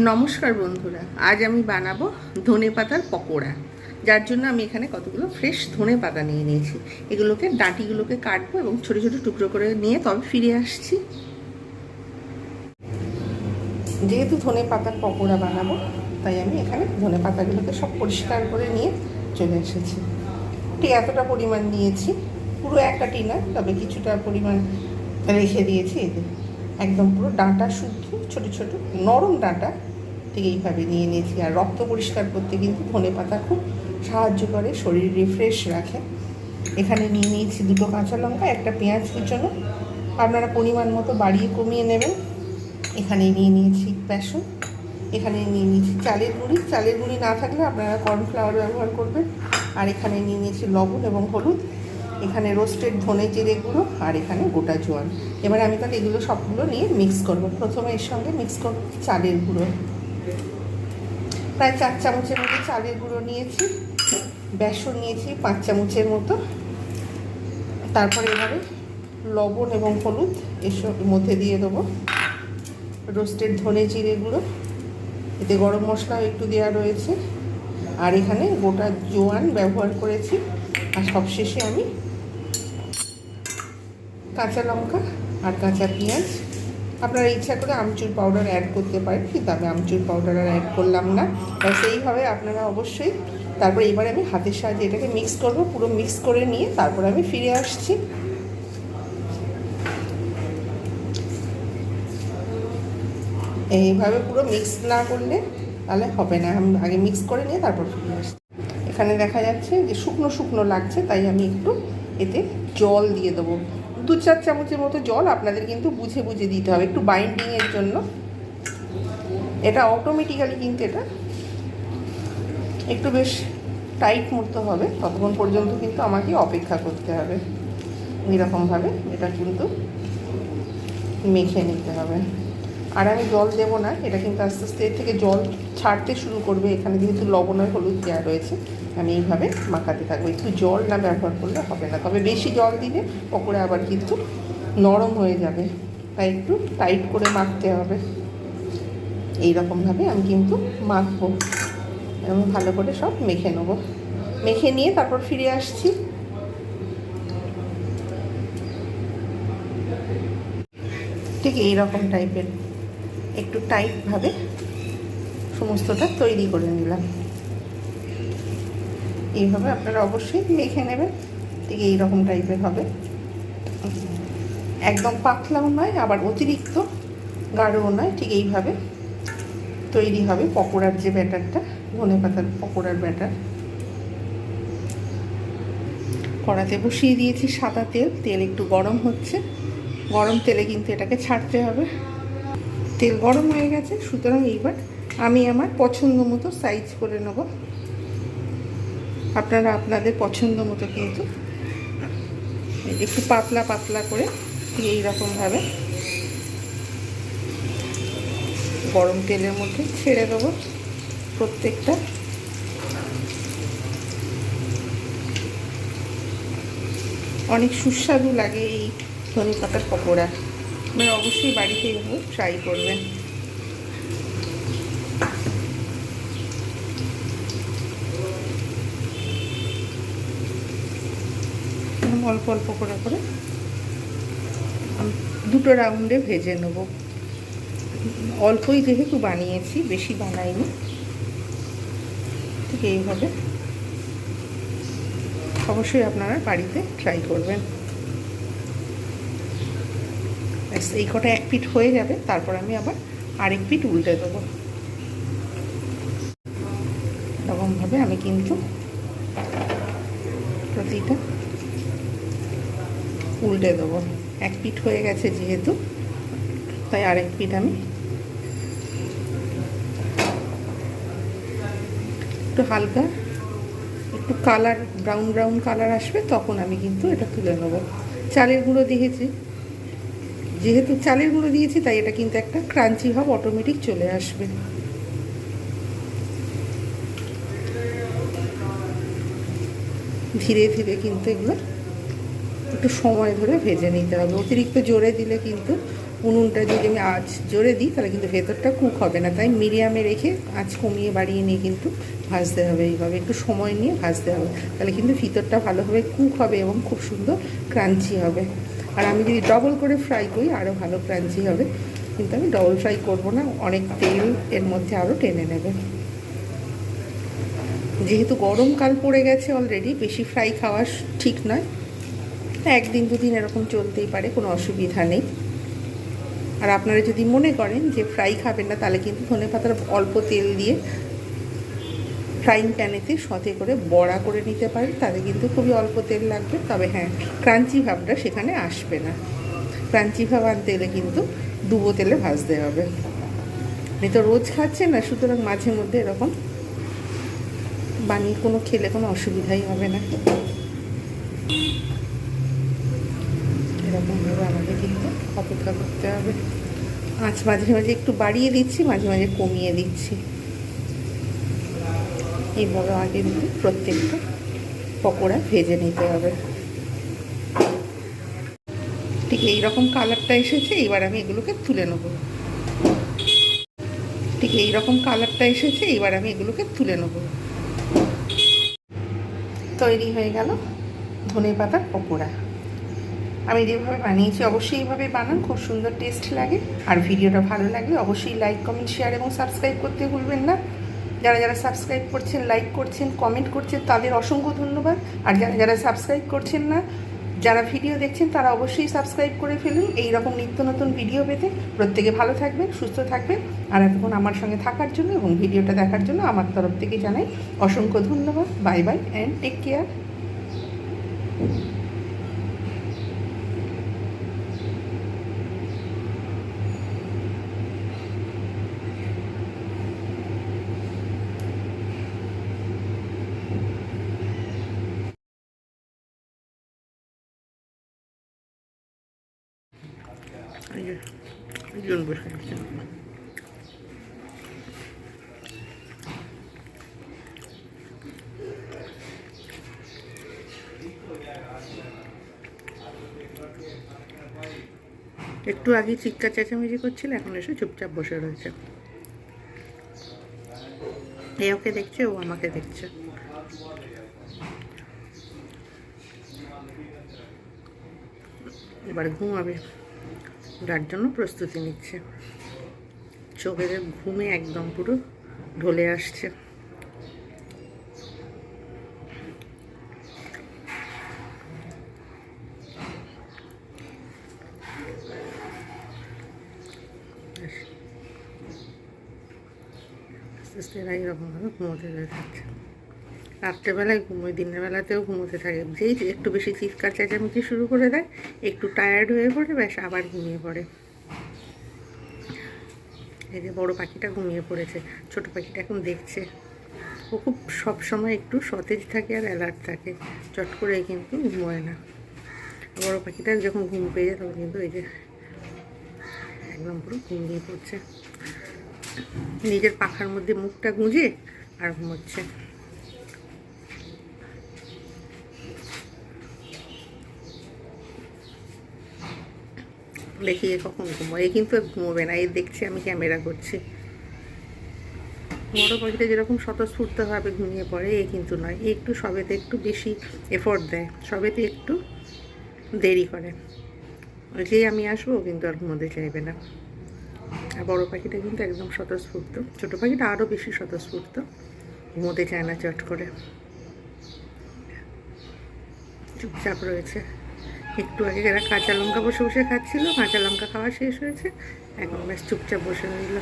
নমস্কার বন্ধুরা, আজ আমি বানাবো ধনে পাতার পকোড়া। যার জন্য আমি এখানে কতগুলো ফ্রেশ ধনে পাতা নিয়ে নিয়েছি। এগুলোকে ডাঁটিগুলোকে কাটবো এবং ছোটো ছোটো টুকরো করে নিয়ে তবে ফিরে আসছি। যেহেতু ধনে পাতার পকোড়া বানাবো, তাই আমি এখানে ধনে পাতাগুলোকে সব পরিষ্কার করে নিয়ে চলে এসেছি। ঠিক এতটা পরিমাণ নিয়েছি, পুরো একটা টিনা তবে কিছুটা পরিমাণ রেখে দিয়েছি। এতে একদম পুরো ডাঁটা শুদ্ধ, ছোট ছোট নরম ডাঁটা ঠিক এইভাবে নিয়ে নিয়েছি। আর রক্ত পরিষ্কার করতে কিন্তু ধনে পাতা খুব সাহায্য করে, শরীর রিফ্রেশ রাখে। এখানে নিয়ে নিয়েছি দুটো কাঁচা লঙ্কা, একটা পেঁয়াজ কুচনো। আপনারা পরিমাণ মতো বাড়িয়ে কমিয়ে নেবেন। এখানে নিয়ে নিয়েছি বেসন। এখানে নিয়ে নিয়েছি চালের গুঁড়ি। চালের গুঁড়ি না থাকলে আপনারা কর্নফ্লাওয়ার ব্যবহার করবেন। আর এখানে নিয়ে নিয়েছি লবণ এবং হলুদ। এখানে রোস্টেড ধনে জিরে গুঁড়ো আর এখানে গোটা জোয়ান। এবার আমি তাহলে এগুলো সবগুলো নিয়ে মিক্স করব। প্রথমে এর সঙ্গে মিক্স করব চালের গুঁড়ো। প্রায় চার চামচের মতো চালের গুঁড়ো নিয়েছি, বেসন নিয়েছি পাঁচ চামচের মতো। তারপরে এবারে লবণ এবং হলুদ এসব মধ্যে দিয়ে দেবো। রোস্টেড ধনে জিরে গুঁড়ো, এতে গরম মশলাও একটু দেওয়া রয়েছে। আর এখানে গোটা জোয়ান ব্যবহার করেছি। আর সবশেষে আমি কাঁচা লঙ্কা আর কাঁচা পেঁয়াজ আপনারা ইচ্ছা করে আমচুর পাউডার অ্যাড করতে পারেন, কিন্তু আমি আমচুর পাউডার আর অ্যাড করলাম না। সেইভাবে আপনারা অবশ্যই, তারপর এবারে আমি হাতের সাহায্যে এটাকে মিক্স করব, পুরো মিক্স করে নিয়ে তারপর আমি ফিরে আসছি। এইভাবে পুরো মিক্স না করলে তাহলে হবে না। আমি আগে মিক্স করে নিয়ে তারপর ফিরে আসছি। এখানে দেখা যাচ্ছে যে শুকনো শুকনো লাগছে, তাই আমি একটু এতে জল দিয়ে দেবো। দু চার চামচের মতো জল আপনাদের কিন্তু বুঝে বুঝে দিতে হবে, একটু বাইন্ডিংয়ের জন্য। এটা অটোমেটিক্যালি কিন্তু এটা একটু বেশ টাইট মুড়তে হবে, ততক্ষণ পর্যন্ত কিন্তু আমাকে অপেক্ষা করতে হবে। এরকমভাবে এটা কিন্তু মেখে নিতে হবে। আর আমি জল দেবো না, এটা কিন্তু আস্তে আস্তে এর থেকে জল ছাড়তে শুরু করবে। এখানে যেহেতু লবণ আর হলুদ দেওয়া রয়েছে, আমি এইভাবে মাখাতে থাকব। একটু জল না ব্যবহার করলে হবে না, তবে বেশি জল দিলে পকোড়া আবার কিন্তু নরম হয়ে যাবে। তাই একটু টাইট করে মাখতে হবে। এই রকমভাবে আমি কিন্তু মাখবো। এবং ভালো করে সব মেখে নেব। মেখে নিয়ে তারপর ফিরে আসছি। ঠিক এই রকম টাইপের একটু টাইটভাবে সমস্তটা তৈরি করে নিলাম। এইভাবে আপনারা অবশ্যই মেখে নেবেন, ঠিক এই রকম টাইপের হবে। একদম পাতলাও নয়, আবার অতিরিক্ত গাঢ়ও নয়, ঠিক এইভাবে তৈরি হবে পকোড়ার যে ব্যাটারটা, ধনে পাতার পকোড়ার ব্যাটার। কড়াতে বসিয়ে দিয়েছি সাদা তেল তেল একটু গরম হচ্ছে। গরম তেলে কিন্তু এটাকে ছাড়তে হবে। তেল গরম হয়ে গেছে, সুতরাং এইবার আমি আমার পছন্দ মতো সাইজ করে নেব। আপনারা আপনাদের পছন্দ মতো কিন্তু একটু পাতলা পাতলা করে ঠিক এইরকমভাবে গরম তেলের মধ্যে ছেড়ে দেবো প্রত্যেকটা। অনেক সুস্বাদু লাগে এই ধনে পাতার পকোড়া। আপনারা অবশ্যই বাড়িতে এগুলো ট্রাই করবেন। অল্প অল্প করে করে দুটো রাউন্ডে ভেজে নেব। অল্পই যেহেতু বানিয়েছি, বেশি বানাইনি। ঠিক এইভাবে। অবশ্যই আপনারা বাড়িতে ট্রাই করবেন। ব্যাস এই কটা এক পিট হয়ে যাবে, তারপর আমি আবার আরেক পিঠ উল্টে দেবো। এরকমভাবে আমি কিন্তু প্রতিটা উল্টে দেবো। এক পিঠ হয়ে গেছে যেহেতু, তাই আরেক পিঠ আমি একটু হালকা, একটু কালার, ব্রাউন ব্রাউন কালার আসবে, তখন আমি কিন্তু এটা তুলে নেব। চালের গুঁড়ো দিয়েছি। যেহেতু চালের গুঁড়ো দিয়েছি, তাই এটা কিন্তু একটা ক্রাঞ্চি ভাব অটোমেটিক চলে আসবে। ধীরে ধীরে কিন্তু এগুলো একটু সময় ধরে ভেজে নিতে হবে। অতিরিক্ত জোরে দিলে কিন্তু উনুনটা যদি আমি আঁচ জোরে দিই, তাহলে কিন্তু ভেতরটা কুক হবে না। তাই মিডিয়ামে রেখে আঁচ কমিয়ে বাড়িয়ে নিয়ে কিন্তু ভাজতে হবে এইভাবে। একটু সময় নিয়ে ভাজতে হবে, তাহলে কিন্তু ভিতরটা ভালোভাবে কুক হবে এবং খুব সুন্দর ক্রাঞ্চি হবে। আর আমি যদি ডবল করে ফ্রাই করি আরও ভালো ক্রাঞ্চি হবে। কিন্তু আমি ডবল ফ্রাই করব না, অনেক তেল এর মধ্যে আরও টেনে নেবে। যেহেতু গরমকাল পড়ে গেছে অলরেডি বেশি ফ্রাই খাওয়া ঠিক নয়। একদিন দুদিন এরকম চলতেই পারে, কোনো অসুবিধা নেই। আর আপনারা যদি মনে করেন যে ফ্রাই খাবেন না, তাহলে কিন্তু ধনে পাতার অল্প তেল দিয়ে ফ্রাইং প্যানেতে সতে করে বড়া করে নিতে পারেন, তাতে কিন্তু খুবই অল্প তেল লাগবে, তবে হ্যাঁ ক্রাঞ্চি ভাবটা সেখানে আসবে না। ক্রাঞ্চি ভাব আনতে এলে কিন্তু ডুবো তেলে ভাজতে হবে। আপনি তো রোজ খাচ্ছেন না, সুতরাং মাঝে মধ্যে এরকম বানিয়ে কোনো খেলে কোনো অসুবিধাই হবে না। এরকমভাবে আমাকে কিন্তু অপেক্ষা করতে হবে। আঁচ মাঝে মাঝে একটু বাড়িয়ে দিচ্ছি, মাঝে মাঝে কমিয়ে দিচ্ছি। এইভাবে আগে কিন্তু প্রত্যেকটা পকোড়া ভেজে নিতে হবে। ঠিক এইরকম কালারটা এসেছে, এবার আমি এগুলোকে তুলে নেব। ঠিক এইরকম কালারটা এসেছে, এবার আমি এগুলোকে তুলে নেব। তৈরি হয়ে গেল ধনে পাতার পকোড়া। আমি যেভাবে বানিয়েছি, অবশ্যই এইভাবে বানান, খুব সুন্দর টেস্ট লাগে। আর ভিডিওটা ভালো লাগলে অবশ্যই লাইক, কমেন্ট, শেয়ার এবং সাবস্ক্রাইব করতে ভুলবেন না। যারা যারা সাবস্ক্রাইব করছেন লাইক করছেন কমেন্ট করছেন, তাদের অসংখ্য ধন্যবাদ। আর যারা যারা সাবস্ক্রাইব করছেন না, যারা ভিডিও দেখছেন, তারা অবশ্যই সাবস্ক্রাইব করে ফেলুন। এই রকম নিত্য নতুন ভিডিও পেতে। প্রত্যেকে ভালো থাকবেন, সুস্থ থাকবেন। আর এতক্ষণ আমার সঙ্গে থাকার জন্য এবং ভিডিওটা দেখার জন্য আমার তরফ থেকে জানাই অসংখ্য ধন্যবাদ। Bye bye and take care একটু আগে চিৎকার চেঁচামেচি করছিল, এখন এসে চুপচাপ বসে রয়েছে। এ ওকে দেখছে, ও আমাকে দেখছে। এবার ঘুমাবে। যার জন্য প্রস্তুতি নিচ্ছে। চোখের ঘুমে একদম পুরো ঢলে আসছে। আস্তে আস্তে এরা এরকমভাবে ঘুমোতে থাকছে রাত্রেবেলায় ঘুমোয় দিনের বেলাতেও ঘুমোতে থাকে। যেই একটু বেশি চিৎকার চেঁচামেচি শুরু করে দেয়, একটু টায়ার্ড হয়ে পড়ে, ব্যাস আবার ঘুমিয়ে পড়ে। এই যে বড়ো পাখিটা ঘুমিয়ে পড়েছে, ছোট পাখিটা এখন দেখছে। ও খুব সবসময় একটু সতেজ থাকে আর অ্যালার্ট থাকে। চট করে কিন্তু ঘুমোয় না। বড়ো পাখিটা যখন ঘুম পেয়ে যায়, তখন কিন্তু এই যে একদম পুরো ঘুমিয়ে পড়ছে। নিজের পাখার মধ্যে মুখটা গুঁজে আর ঘুমোচ্ছে। এ কখন ঘুমো এ কিন্তু ঘুমোবে না এ দেখছি আমি ক্যামেরা করছি। বড় পাখিটা যেরকম স্বতঃস্ফূর্তভাবে ঘুমিয়ে পড়ে, এ কিন্তু নয়। এ একটু সবেতে একটু বেশি এফোর্ট দেয়, সবেতে একটু দেরি করে। যেই আমি আসব কিন্তু আর ঘুমোতে চাইবে না। আর বড়ো পাখিটা কিন্তু একদম স্বতঃস্ফূর্ত। ছোটো পাখিটা আরও বেশি স্বতঃস্ফূর্ত। ঘুমোতে চায় না চট করে। চুপচাপ রয়েছে। একটু আগে যারা কাঁচা লঙ্কা বসে বসে খাচ্ছিল, কাঁচা লঙ্কা খাওয়া শেষ হয়েছে, এখন ব্যাস চুপচাপ বসে রইল।